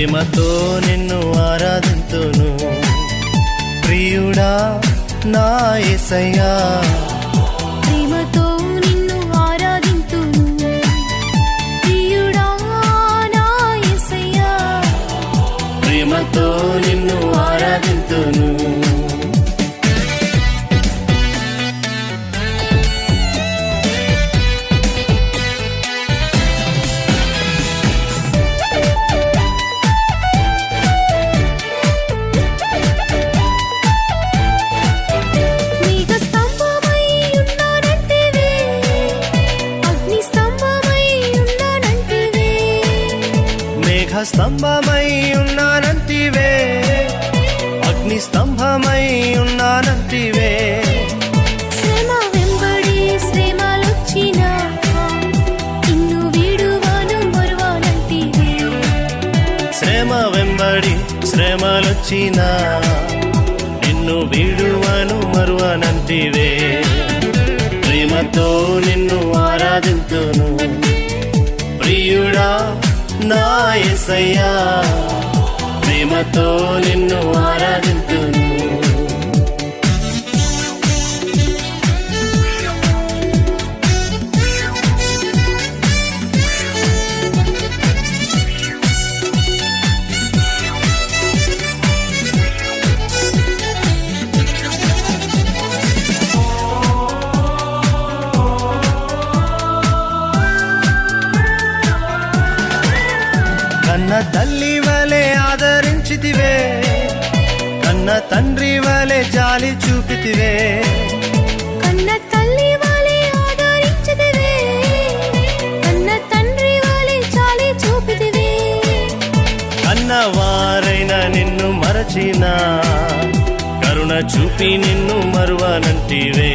ప్రేమతో నిన్ను ఆరాధింతును. ప్రియుడా నా ఎసయ్యా ప్రేమతో నిన్ను ఆరాధింతును. ప్రియుడా నా యేసయ్యా ప్రేమతో నిన్ను ఆరాధింతును స్తంభమై ఉన్నానంటివే. అగ్ని స్తంభమై ఉన్నానంటివే శ్రమ వెంబడి శ్రమలొచ్చినా నిన్ను వీడువాను మరువానంటివే. ప్రేమతో నిన్ను ఆరాధింతును. ప్రియుడా నా ఎసయ్యా ప్రేమతో నిన్ను ఆరాధింతును తల్లి వలె ఆదరించితివే. కన్న తండ్రి వలె జాలి చూపితివే. కన్న తల్లి వాలే ఆదరించదివే కన్న తండ్రి వాలే చాలి చూపిదివే కన్న వారైన నిన్ను మరచిన. కరుణ చూపి నిన్ను మరువనంటివే.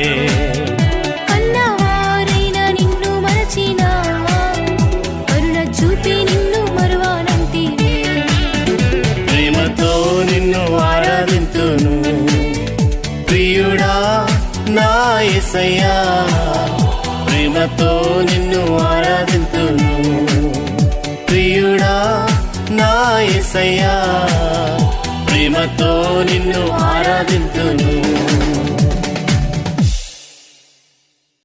ప్రేమతో నిన్ను ఆరాధింతును. ప్రియుడా నా ఎసయ్యా ప్రేమతో నిన్ను ఆరాధింతును. ప్రియుడా నా ఎసయ్యా ప్రేమతో నిన్ను ఆరాధింతును.